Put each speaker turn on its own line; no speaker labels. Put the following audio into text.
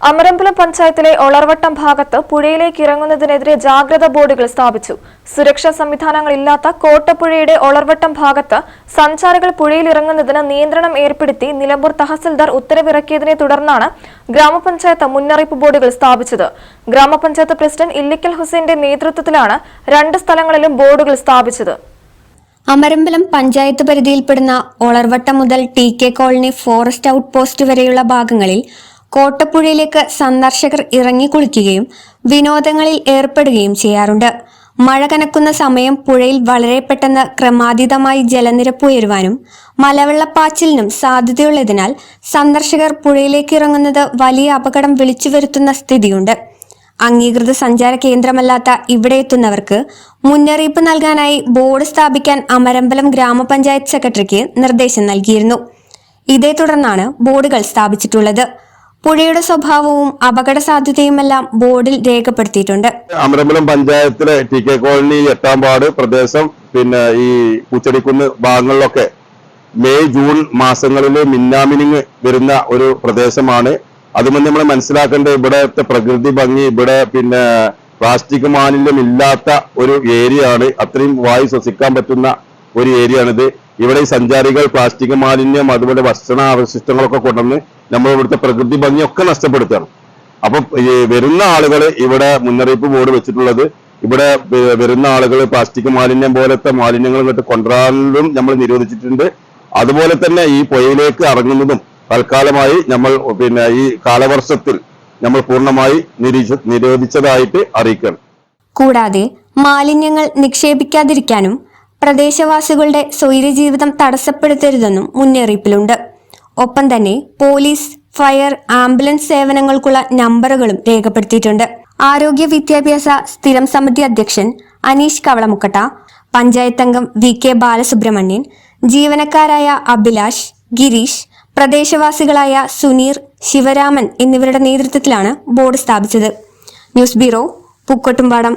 അമരമ്പലം പഞ്ചായത്തിലെ ഒളർവട്ടം ഭാഗത്ത് പുഴയിലേക്ക് ഇറങ്ങുന്നതിനെതിരെ ജാഗ്രത ബോർഡുകൾ സ്ഥാപിച്ചു. സുരക്ഷാ സംവിധാനങ്ങളില്ലാത്ത കോട്ടപ്പുഴയുടെ ഒളർവട്ടം ഭാഗത്ത് സഞ്ചാരികൾ പുഴയിൽ ഇറങ്ങുന്നതിന് നിയന്ത്രണം ഏർപ്പെടുത്തി നിലമ്പൂർ തഹസിൽദാർ ഉത്തരവിറക്കിയതിനെ തുടർന്നാണ് ഗ്രാമപഞ്ചായത്ത് മുന്നറിയിപ്പ് ബോർഡുകൾ സ്ഥാപിച്ചത്. ഗ്രാമപഞ്ചായത്ത് പ്രസിഡന്റ് ഇല്ലിക്കൽ ഹുസൈന്റെ നേതൃത്വത്തിലാണ് രണ്ട് സ്ഥലങ്ങളിലും ബോർഡുകൾ സ്ഥാപിച്ചത്.
അമരമ്പലം പഞ്ചായത്ത് പരിധിയിൽപ്പെടുന്ന ഒളർവട്ടം മുതൽ T K colony forest out post വരെയുള്ള ഭാഗങ്ങളിൽ കോട്ടപ്പുഴയിലേക്ക് സന്ദർശകർ ഇറങ്ങി കുളിക്കുകയും വിനോദങ്ങളിൽ ഏർപ്പെടുകയും ചെയ്യാറുണ്ട്. മഴ കനക്കുന്ന സമയം പുഴയിൽ വളരെ പെട്ടെന്ന് ക്രമാതീതമായി ജലനിരപ്പ് ഉയരുവാനും മലവെള്ളപ്പാച്ചിലിനും സാധ്യതയുള്ളതിനാൽ സന്ദർശകർ പുഴയിലേക്ക് ഇറങ്ങുന്നത് വലിയ അപകടം വിളിച്ചു വരുത്തുന്ന സ്ഥിതിയുണ്ട്. അംഗീകൃത സഞ്ചാര കേന്ദ്രമല്ലാത്ത ഇവിടെ എത്തുന്നവർക്ക് മുന്നറിയിപ്പ് നൽകാനായി ബോർഡ് സ്ഥാപിക്കാൻ അമരമ്പലം ഗ്രാമപഞ്ചായത്ത് സെക്രട്ടറിക്ക് നിർദ്ദേശം നൽകിയിരുന്നു. ഇതേ തുടർന്നാണ് ബോർഡുകൾ സ്ഥാപിച്ചിട്ടുള്ളത്. പുഴയുടെ സ്വഭാവവും അപകട സാധ്യതയുമെല്ലാം ബോർഡിൽ രേഖപ്പെടുത്തിയിട്ടുണ്ട്.
അമരമ്പലം പഞ്ചായത്തിലെ ടി കെ കോളനി എട്ടാമ്പാട് പ്രദേശം പിന്നെ ഈ പൂച്ചെടിക്കുന്ന് ഭാഗങ്ങളിലൊക്കെ മെയ് ജൂൺ മാസങ്ങളിൽ മിന്നാമിനിങ് വരുന്ന ഒരു പ്രദേശമാണ്. അതുകൊണ്ട് നമ്മൾ മനസ്സിലാക്കേണ്ടത് ഇവിടത്തെ പ്രകൃതി ഭംഗി ഇവിടെ പിന്നെ പ്ലാസ്റ്റിക് മാലിന്യം ഇല്ലാത്ത ഒരു ഏരിയ ആണ് അത്രയും വായു ശ്വസിക്കാൻ പറ്റുന്ന ഒരു ഏരിയ ആണിത് ഇവിടെ സഞ്ചാരികൾ പ്ലാസ്റ്റിക് മാലിന്യം അതുപോലെ ഭക്ഷണ അവശിഷ്ടങ്ങളൊക്കെ കൊണ്ടുവന്ന് നമ്മൾ ഇവിടുത്തെ പ്രകൃതി ഭംഗിയൊക്കെ നഷ്ടപ്പെടുത്തുകയാണ്. അപ്പൊ ഈ വരുന്ന ആളുകൾ ഇവിടെ മുന്നറിയിപ്പ് ബോർഡ് വെച്ചിട്ടുള്ളത് ഇവിടെ വരുന്ന ആളുകൾ പ്ലാസ്റ്റിക് മാലിന്യം പോലത്തെ മാലിന്യങ്ങൾ ഇങ്ങോട്ട് കൊണ്ടുവരാനും നമ്മൾ നിരോധിച്ചിട്ടുണ്ട്. അതുപോലെ തന്നെ ഈ പുഴയിലേക്ക് ഇറങ്ങുന്നതും തൽക്കാലമായി നമ്മൾ പിന്നെ ഈ കാലവർഷത്തിൽ നമ്മൾ പൂർണമായി നിരോധിച്ചതായിട്ട് അറിയിക്കണം
കൂടാതെ മാലിന്യങ്ങൾ നിക്ഷേപിക്കാതിരിക്കാനും പ്രദേശവാസികളുടെ സ്വൈര്യജീവിതം തടസ്സപ്പെടുത്തരുതെന്നും മുന്നറിയിപ്പിലുണ്ട്. ഒപ്പം തന്നെ പോലീസ് ഫയർ ആംബുലൻസ് സേവനങ്ങൾക്കുള്ള നമ്പറുകളും രേഖപ്പെടുത്തിയിട്ടുണ്ട്. ആരോഗ്യ വിദ്യാഭ്യാസ സ്ഥിരം സമിതി അധ്യക്ഷൻ അനീഷ് കവളമുക്കട്ട പഞ്ചായത്ത് അംഗം വി കെ ബാലസുബ്രഹ്മണ്യൻ ജീവനക്കാരായ അഭിലാഷ് ഗിരീഷ് പ്രദേശവാസികളായ സുനീർ ശിവരാമൻ എന്നിവരുടെ നേതൃത്വത്തിലാണ് ബോർഡ് സ്ഥാപിച്ചത്. News bureau Pookkottumpadam.